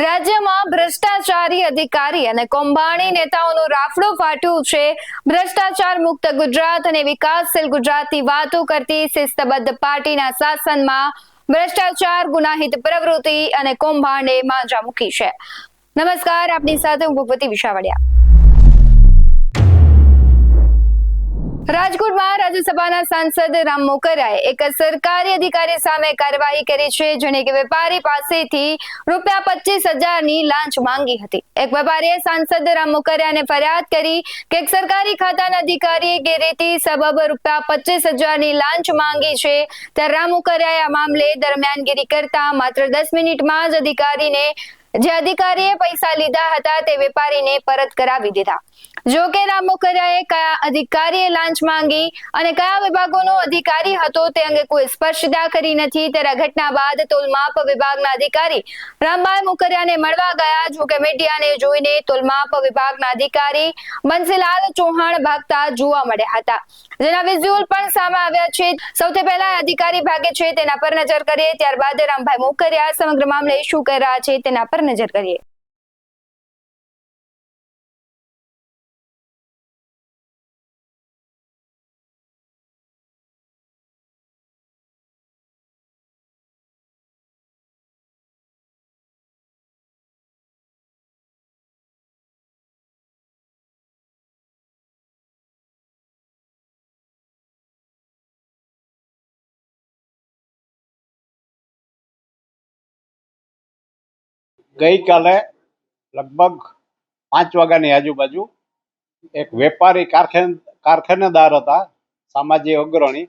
રાજ્યમાં ભ્રષ્ટાચારી અધિકારી અને કૌભાંડી નેતાઓનું રાફડો ફાટ્યું છે. ભ્રષ્ટાચાર મુક્ત ગુજરાત અને વિકાસશીલ ગુજરાતની વાતો કરતી શિસ્તબદ્ધ પાર્ટીના શાસનમાં ભ્રષ્ટાચાર, ગુનાહિત પ્રવૃત્તિ અને કૌભાંડે માંજા મૂકી છે. નમસ્કાર, આપની સાથે હું ભગવતી વિશાવડિયા. રાજકોટમાં રાજ્યસભાના સાંસદ રામ મોકરાએ એક સરકારી અધિકારી સામે કાર્યવાહી કરી છે, જેણે કે વેપારી પાસેથી રૂપિયા પચીસ હજારની લાંચ માંગી હતી. એક વેપારીએ સાંસદ રામ મોકરિયાને ફરિયાદ કરી કે એક સરકારી ખાતાના અધિકારીએ ગેરરીતિ સબબ રૂપિયા પચીસ હજારની લાંચ માંગી છે, ત્યારે રામ મોકરિયાએ આ મામલે દરમિયાનગીરી કરતા માત્ર દસ મિનિટમાં જ અધિકારીને જે અધિકારીએ પૈસા લીધા હતા તે વેપારીને પરત કરાવી દીધા. જો કે રામોકરિયાએ કયા અધિકારીએ લાંચ માંગી અને કયા વિભાગોનો અધિકારી હતો તે અંગે કોઈ સ્પષ્ટતા કરી નથી. ત્યારે ઘટના બાદ તોલમાપ વિભાગના અધિકારી રામભાઈ મોકરિયાને મળવા ગયા. જો કે મીડિયાને જોઈને તોલમાપ વિભાગના અધિકારી બંસીલાલ ચૌહાણ ભાગતા જોવા મળ્યા હતા. જેના વિઝ્યુઅલ પણ સામે આવ્યા છે. સૌથી પહેલા અધિકારી ભાગે છે તેના પર નજર કરીએ. ત્યારબાદ રામભાઈ મોકરિયા સમગ્ર મામલે શું કરી રહ્યા છે તેના પર નજર કરીએ. ગઈકાલે લગભગ પાંચ વાગ્યાની આજુબાજુ એક વેપારી કારખાન, કારખાનેદાર હતા, સામાજિક અગ્રણી.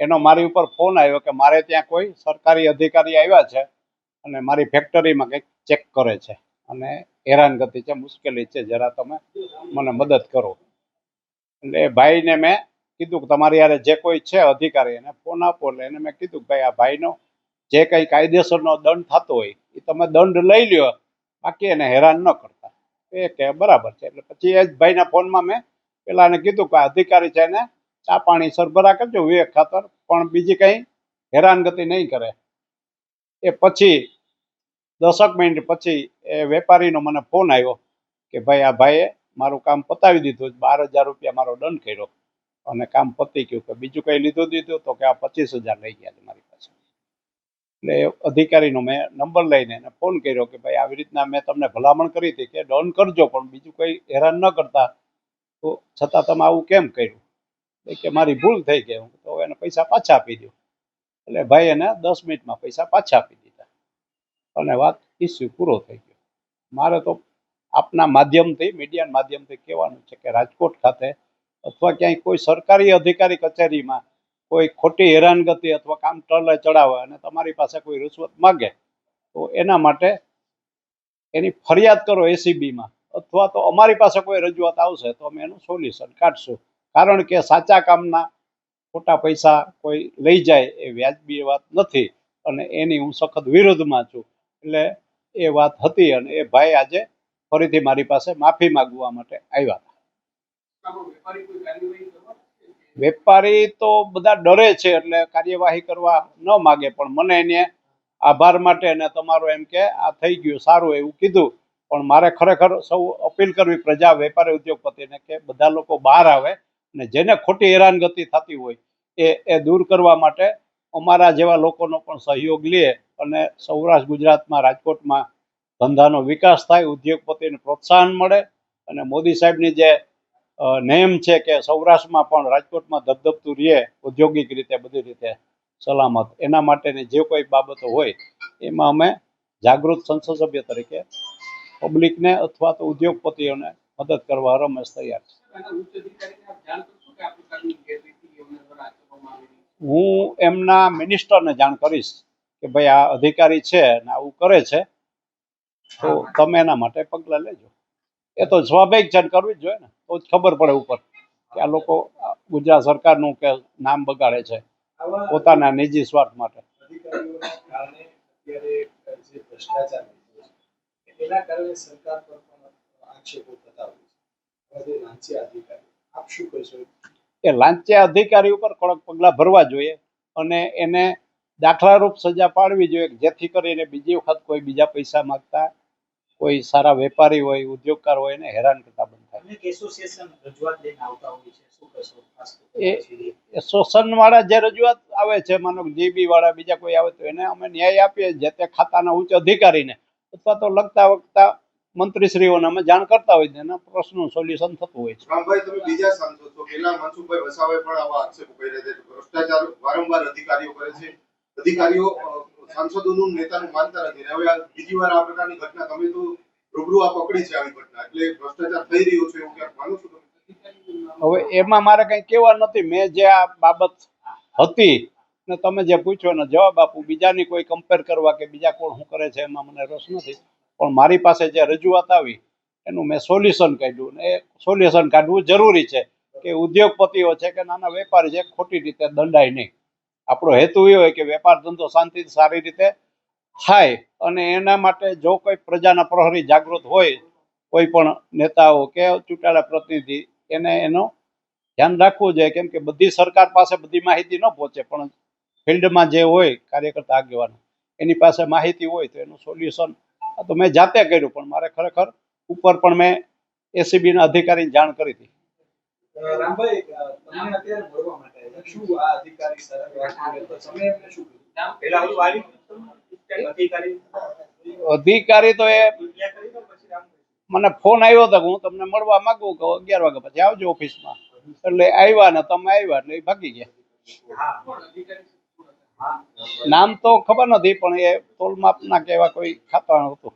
એનો મારી ઉપર ફોન આવ્યો કે મારે ત્યાં કોઈ સરકારી અધિકારી આવ્યા છે અને મારી ફેક્ટરીમાં કંઈક ચેક કરે છે અને હેરાનગતિ છે, મુશ્કેલી છે, જરા તમે મને મદદ કરો. એટલે એ ભાઈને મેં કીધું કે તમારી યારે જે કોઈ છે અધિકારી એને ફોન આપો, એટલે એને મેં કીધું કે ભાઈ આ ભાઈનો જે કંઈ કાયદેસરનો દંડ થતો હોય એ તમે દંડ લઈ લ્યો. બાકી એને હેરાન ન કરતા. એ કે બરાબર છે. એટલે પછી એ જ ભાઈના ફોનમાં મેં પેલાને કીધું કે અધિકારી છે એને ચા પાણી સરભરા કરજો, વિવેક ખાતર. પણ બીજી કંઈ હેરાનગતિ નહીં કરે. એ પછી દસક મિનિટ પછી એ વેપારીનો મને ફોન આવ્યો કે ભાઈ, આ ભાઈએ મારું કામ પતાવી દીધું બાર હજાર રૂપિયા મારો દંડ કર્યો. અને કામ પતી ગયું. કે બીજું કંઈ લીધું દીધું તો કે આ પચીસ હજાર લઈ ગયા છે મારી એટલે અધિકારીનો મેં નંબર લઈને એને ફોન કર્યો કે ભાઈ, આવી રીતના મેં તમને ભલામણ કરી હતી કે ડન કરજો, પણ બીજું કંઈ હેરાન ન કરતા. તો છતાં તમે આવું કેમ કર્યું? કે મારી ભૂલ થઈ ગઈ. હું તો એને પૈસા પાછા આપી દો એટલે ભાઈ એને દસ મિનિટમાં પૈસા પાછા આપી દીધા. અને વાત ઇસ્યુ પૂરો થઈ ગયો. મારે તો આપના માધ્યમથી, મીડિયાના માધ્યમથી કહેવાનું છે કે રાજકોટ ખાતે અથવા ક્યાંય કોઈ સરકારી અધિકારી કચેરીમાં કોઈ ખોટી હેરાનગતિ અથવા કામ ટલે ચડાવે અને તમારી પાસે કોઈ રૂશ્વત માગે, તો એના માટે એની ફરિયાદ કરો એસીબીમાં અથવા તો અમારી પાસે કોઈ રજૂઆત આવશે, તો અમે એનું સોલ્યુશન કાઢશું. કારણ કે સાચા કામના ખોટા પૈસા કોઈ લઈ જાય એ વ્યાજબી વાત નથી. અને એની હું સખત વિરોધમાં છું. એટલે એ વાત હતી અને એ ભાઈ આજે ફરીથી મારી પાસે માફી માગવા માટે આવ્યા. હતા વેપારી તો બધા ડરે છે એટલે કાર્યવાહી કરવા ન માગે, પણ મને એને આભાર માટે અને તમારો એમ કે આ થઈ ગયું, સારું એવું કીધું. પણ મારે ખરેખર સૌ અપીલ કરવી પ્રજા વેપારી ઉદ્યોગપતિને કે બધા લોકો બહાર આવે અને જેને ખોટી હેરાનગતિ થતી હોય એ એ દૂર કરવા માટે અમારા જેવા લોકોનો પણ સહયોગ લે અને સૌરાષ્ટ્ર ગુજરાતમાં રાજકોટમાં ધંધાનો વિકાસ થાય, ઉદ્યોગપતિને પ્રોત્સાહન મળે અને મોદી સાહેબની જે નેમ છે કે સૌરાષ્ટ્રમાં પણ રાજકોટમાં ધબધબતું રહે ઔદ્યોગિક રીતે બધી રીતે સલામત. એના માટેની જે કોઈ બાબતો હોય એમાં અમે જાગૃત સંસદ સભ્ય તરીકે પબ્લિકને અથવા તો ઉદ્યોગપતિઓને મદદ કરવા રમેશ તૈયાર છે. હું એમના મિનિસ્ટરને જાણ કરીશ કે ભાઈ આ અધિકારી છે અને આવું કરે છે તો તમે એના માટે પગલાં લેજો. એ તો સ્વાભાવિક છે કરવી જ જોઈએ ને. તો જ ખબર પડે ઉપર કે આ લોકો ગુજરાત સરકારનું કે નામ બગાડે છે પોતાના નિજી સ્વાર્થ માટે. એ લાંચિયા અધિકારી ઉપર કડક પગલાં ભરવા જોઈએ અને એને દાખલારૂપ સજા પાડવી જોઈએ જેથી કરીને બીજી વખત કોઈ બીજા પૈસા માંગતા કોઈ સારા વેપારી હોય ઉદ્યોગકાર હોય એને હેરાન કરતા બંધ થાય. શોષણ વાળા જે રજૂઆત આવે છે માનો જીબી વાળા બીજા કોઈ આવે તો એને અમે ન્યાય આપીએ જે તે ખાતાના ઉચ્ચ અધિકારીને. અથવા તો લગતા વખતા મંત્રીશ્રીઓને અમે જાણ કરતા હોય એના પ્રશ્નનું સોલ્યુશન થતું હોય છે. રામભાઈ તમે બીજા સાંસદ છો પેલા મનસુખભાઈ વસાવાએ પણ આવા આક્ષેપો કર્યા છે ભ્રષ્ટાચાર વારંવાર અધિકારીઓ કરે છે. અધિકારીઓ સાંસદોનું નેતાનું માનતા નથી. હવે આ બીજી વાર આ પ્રકારની ઘટના, તમે તો રૂબરૂ આ પકડી છે આવી ઘટના. એટલે ભ્રષ્ટાચાર થઈ રહ્યો છે એવું ક્યાંક માનું છું હવે એમાં મારે કંઈ કહેવા નથી. મેં જે આ બાબત હતી ને તમે જે પૂછ્યો ને જવાબ આપું. બીજાની કોઈ કમ્પેર કરવા કે બીજા કોણ શું કરે છે એમાં મને રસ નથી. પણ મારી પાસે જે રજૂઆત આવી, એનું મેં સોલ્યુશન કાઢ્યું. ને એ સોલ્યુશન કાઢવું જરૂરી છે કે ઉદ્યોગપતિઓ છે કે નાના વેપારી છે, ખોટી રીતે દંડાય નહીં. આપણો હેતુ એ હોય કે વેપાર ધંધો શાંતિ સારી રીતે થાય અને એના માટે જો કોઈ પ્રજાના પ્રહરી જાગૃત હોય, કોઈ પણ નેતાઓ કે ચૂંટાયેલા પ્રતિનિધિ, એને એનો ધ્યાન રાખવું જોઈએ કેમ કે બધી સરકાર પાસે બધી માહિતી ન પહોંચે, પણ ફિલ્ડમાં જે હોય, કાર્યકર્તા આગેવાનો, એની પાસે માહિતી હોય તો એનું સોલ્યુશન તો મેં જાતે કર્યું, પણ મારે ખરેખર ઉપર પણ મેં એસીબીના અધિકારીને જાણ કરી હતી રામભાઈ અત્યારે. શું આ અધિકારી તો તમે શું પહેલા અધિકારી? અધિકારી તો એ મને ફોન આવ્યો હતો હું તમને મળવા માંગુ કે અગિયાર વાગ્યા પછી આવજો ઓફિસમાં. એટલે આવ્યા ને તમે આવ્યા એટલે એ ભાગી ગયા. નામ તો ખબર નથી પણ એ તોલમાપના કે એવા કોઈ ખાતા હતું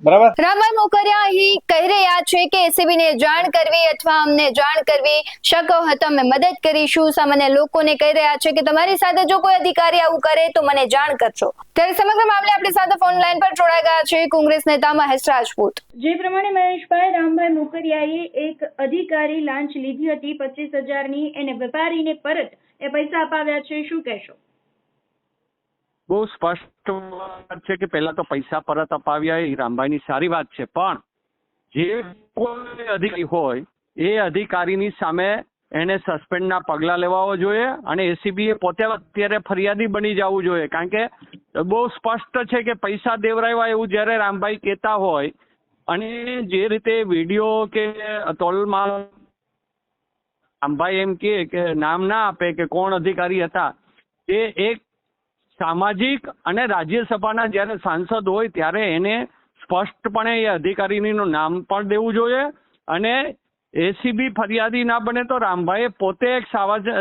બરાબર? રામભાઈ મોકરિયા અહીં કહી રહ્યા છે કે એસીબી ને જાણ કરવી અથવા અમને જાણ કરવી શકો હતો અમે મદદ કરીશું. સામાન્ય લોકોને કહી રહ્યા છે કે તમારી સાથે જો કોઈ અધિકારી આવું કરે તો મને જાણ કરજો. ત્યારે સમગ્ર મામલે આપણી સાથે ફોન લાઈન પર જોડાઈ ગયા છે કોંગ્રેસ નેતા મહેશ રાજપૂત. જે પ્રમાણે મહેશભાઈ રામભાઈ મોકરિયાએ એક અધિકારી લાંચ લીધી હતી પચીસ હજારની. એને વેપારીને પરત એ પૈસા અપાવ્યા છે. શું કહેશો? બહુ સ્પષ્ટ વાત છે કે પહેલા તો પૈસા પરત અપાવ્યા એ રામભાઈની સારી વાત છે, પણ જે કોઈ અધિકારી હોય એ અધિકારીની સામે એને સસ્પેન્ડના પગલાં લેવાઓ જોઈએ અને એસીબી એ પોતે અત્યારે ફરિયાદી બની જવું જોઈએ. કારણ કે બહુ સ્પષ્ટ છે કે પૈસા દેવરાવ્યા એવું જ્યારે રામભાઈ કહેતા હોય અને જે રીતે વીડિયો કે તોલમાં રામભાઈ એમ કે નામ ના આપે કે કોણ અધિકારી હતા, એ એક સામાજિક અને રાજ્યસભાના જ્યારે સાંસદ હોય ત્યારે એને સ્પષ્ટપણે એ અધિકારીનું નામ પણ દેવું જોઈએ અને એસીબી ફરિયાદી ના બને તો રામભાઈ પોતે એક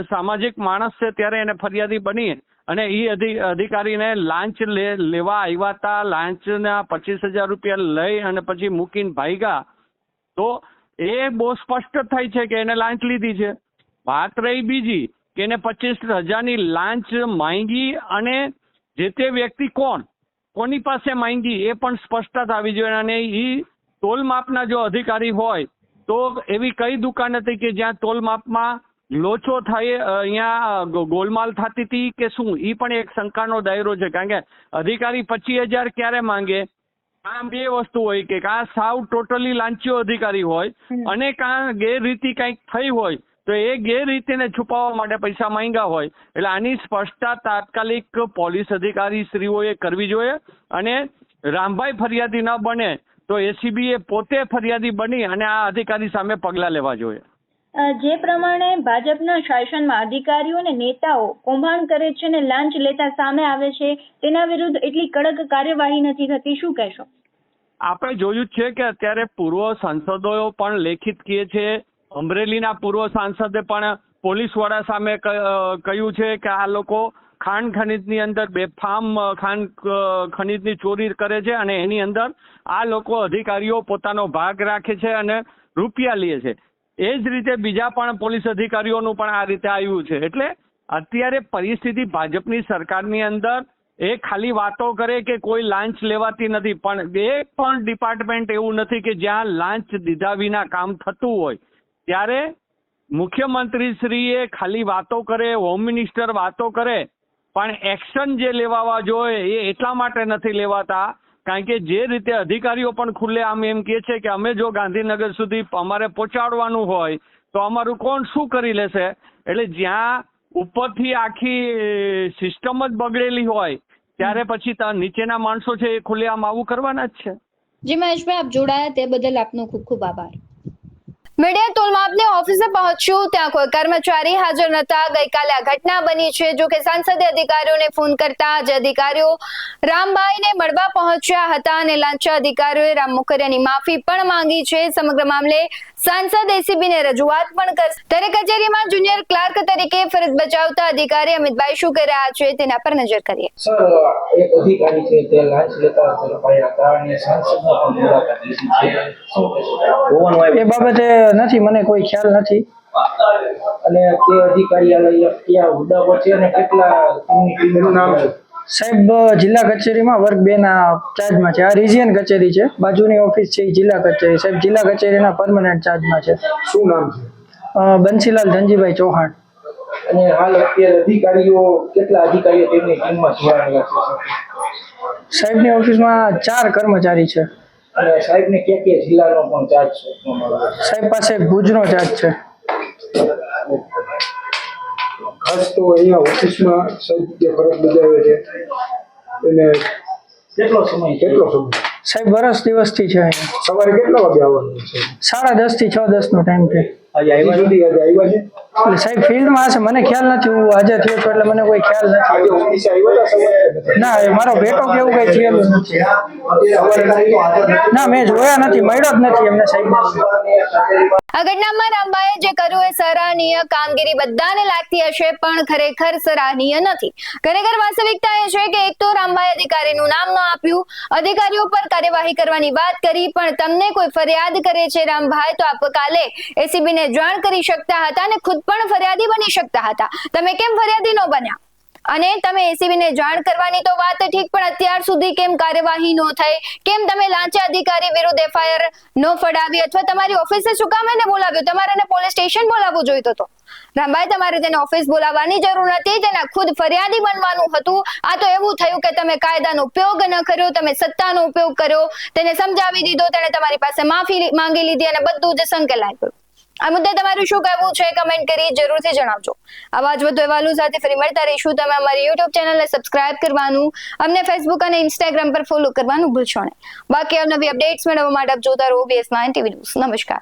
સામાજિક માણસ છે ત્યારે એને ફરિયાદી બની અને એ અધિકારીને લાંચ લેવા આવ્યા હતા લાંચના પચીસ હજાર રૂપિયા લઈ અને પછી મૂકીને ભાગ્યા તો એ બહુ સ્પષ્ટ થાય છે કે એને લાંચ લીધી છે. વાત રહી બીજી. કે એને પચીસ હજારની લાંચ માંગી અને જે તે વ્યક્તિ કોણ કોની પાસે માંગી એ પણ સ્પષ્ટતા આવી જોઈએ. અને એ તોલ માપના જો અધિકારી હોય તો એવી કઈ દુકાન હતી કે જ્યાં તોલ માપમાં લોચો થાય અહીંયા ગોલમાલ થતી હતી કે શું? એ પણ એક શંકાનો દાયરો છે. કારણ કે અધિકારી પચીસ હજાર ક્યારે માંગે? આ બે વસ્તુ હોય કે કાં સાવ ટોટલી લાંચીઓ અધિકારી હોય અને કાં ગેરરીતિ કંઈક થઈ હોય તો એ ગેરરીતિને છુપાવવા માટે પૈસા માંગ્યા હોય એટલે આની સ્પષ્ટતા તાત્કાલિક પોલીસ અધિકારી શ્રીઓએ કરવી જોઈએ અને રામભાઈ ફરિયાદી ન બને તો એસીબી એ પોતે ફરિયાદી બની અને આ અધિકારી સામે પગલાં લેવા જોઈએ. જે પ્રમાણે ભાજપના શાસનમાં અધિકારીઓ અને નેતાઓ કૌભાંડ કરે છે અને લાંચ લેતા સામે આવે છે તેના વિરુદ્ધ એટલી કડક કાર્યવાહી નથી થતી શું કહેશો? આપણે જોયું જ છે કે અત્યારે પૂર્વ સાંસદો પણ લેખિત કહે છે અમરેલીના પૂર્વ સાંસદે પણ પોલીસ વડા સામે કહ્યું છે કે આ લોકો ખાણ ખનીજની અંદર બેફામ ખાંડ ખનીજની ચોરી કરે છે અને એની અંદર આ લોકો અધિકારીઓ પોતાનો ભાગ રાખે છે અને રૂપિયા લે છે. એ જ રીતે બીજા પણ પોલીસ અધિકારીઓનું પણ આ રીતે આવ્યું છે. એટલે અત્યારે પરિસ્થિતિ ભાજપની સરકારની અંદર એ ખાલી વાતો કરે કે કોઈ લાંચ લેવાતી નથી. પણ એક પણ ડિપાર્ટમેન્ટ એવું નથી કે જ્યાં લાંચ દીધા વિના કામ થતું હોય. ત્યારે મુખ્યમંત્રી શ્રીએ ખાલી વાતો કરે હોમ મિનિસ્ટર વાતો કરે પણ એક્શન જે લેવાવા જોઈએ એ એટલા માટે નથી લેવાતા કારણ કે જે રીતે અધિકારીઓ પણ ખુલ્લે આમ એમ કહે છે કે અમે જો ગાંધીનગર સુધી અમારે પહોંચાડવાનું હોય તો અમારું કોણ શું કરી લેશે? એટલે જ્યાં ઉપરથી આખી સિસ્ટમ જ બગડેલી હોય ત્યારે પછી નીચેના માણસો છે એ ખુલ્લે આમ આવું કરવાના જ છે. જી મહેશભાઈ આપ જોડાયા તે બદલ આપનો ખૂબ ખૂબ આભાર. મીડિયા તોલમાપની ઓફિસે પહોંચ્યું ત્યાં કોઈ કર્મચારી હાજર નતા ગઈકાલે આ ઘટના બની છે. જો કે સાંસદે અધિકારીઓને ફોન કરતા જે અધિકારીઓ રામભાઈને મળવા પહોંચ્યા હતા અને લાંચા અધિકારીઓએ રામ મુખરિયાની માફી પણ માંગી છે. સમગ્ર મામલે સાંસદ એસીબીને રજૂઆત પણ કરશે ત્યારે કચેરીમાં જુનિયર ક્લાર્ક તરીકે ફરજ બજાવતા અધિકારી અમિતભાઈ શું કરી રહ્યા છે તેના પર નજર કરીએ. સર એક અધિકારી છે તે લાંચ લેતા હતા અને સાંસદનો પણ મુલાકાત લીધી છે. એ બાબતે નથી મને કોઈ ખ્યાલ નથી. અને તે અધિકારી ક્યાં હોદ્દા છે અને કેટલા નામ છે સાહેબ જિલ્લા કચેરીમાં વર્ગ બે ના ચાર્જમાં છે. આ રિજિયન કચેરી છે. બાજુની ઓફિસ છે જિલ્લા કચેરી. સાહેબ જિલ્લા કચેરીના પરમનન્ટ ચાર્જમાં છે. શું નામ છે? બંસીલાલ ધનજીભાઈ ચૌહાણ. અને હાલ અત્યારે અધિકારીઓ કેટલા અધિકારીઓ તેમની ટીમમાં જોડાયેલા છે? સાહેબની ઓફિસમાં ચાર કર્મચારી છે. અને સાહેબને ક્યાં ક્યાં જિલ્લાનો પણ ચાર્જ છે? સાહેબ પાસે ભુજનો ચાર્જ છે. ખાસ તો અહીંયા ઓફિસમાં સાહેબ જે ફરજ બજાવે છે એને કેટલો સમય કેટલો સમય? સાહેબ વરસ દિવસથી છે અહીંયા. સવારે કેટલા વાગે આવવાનું છે? સાડા દસથી છ. દસ નો ટાઈમ છે? હજી સુધી આજે આવ્યા છે? એટલે સાહેબ, ફિલ્ડમાં હશે, મને ખ્યાલ નથી, હું હાજર થયો છું એટલે મને કોઈ ખ્યાલ નથી ના મારો ભેટો કે એવું કઈ થયેલું તો નથી. ના, મેં જોયા નથી, મળ્યો જ નથી એમને સાહેબ આ ઘટનામાં રામભાઈએ જે કર્યું એ સરાહનીય કામગીરી બધાને લાગતી હશે, પણ ખરેખર સરાહનીય નથી. ખરેખર વાસ્તવિકતા એ છે કે એક તો રામભાઈ અધિકારીનું નામ ન આપ્યું, અધિકારીઓ પર કાર્યવાહી કરવાની વાત કરી, પણ તમને કોઈ ફરિયાદ કરે છે રામભાઈ, તો આપ કાલે એસીબીને જાણ કરી શકતા હતા અને ખુદ પણ ફરિયાદી બની શકતા હતા. તમે કેમ ફરિયાદી ન બન્યા? અને તમે એસીબી ને જાણ કરવાની તો વાત ઠીક, પણ અત્યાર સુધી કેમ કાર્યવાહી ન થઈ? કેમ તમે લાંચા અધિકારી વિરુદ્ધ એફઆઈઆર ન ફડાવી? અથવા તમારી ઓફિસે શું કામ એને બોલાવ્યો? તમારે પોલીસ સ્ટેશન બોલાવવું જોઈતો હતો. રામભાઈ, તમારે તેને ઓફિસ બોલાવવાની જરૂર નથી તેના ખુદ ફરિયાદી બનવાનું હતું. આ તો એવું થયું કે તમે કાયદાનો ઉપયોગ ન કર્યો, તમે સત્તાનો ઉપયોગ કર્યો, તેને સમજાવી દીધો, તેણે તમારી પાસે માફી માંગી લીધી અને બધું જ સંકેલાઈ ગયું આ મુદ્દે તમારું શું કહેવું છે? કમેન્ટ કરી જરૂરથી જણાવજો. આવા જ વધુ અહેવાલો સાથે ફરી મળતા રહીશું. તમે અમારી યુટ્યુબ ચેનલને સબસ્ક્રાઇબ કરવાનું, અમને ફેસબુક અને ઇન્સ્ટાગ્રામ પર ફોલો કરવાનું ભૂલશો નહીં. બાકી અવનવી અપડેટ્સ મેળવવા માટે આપ જોતા રહો બીએસ નાઇન ટીવી ન્યૂઝ નમસ્કાર.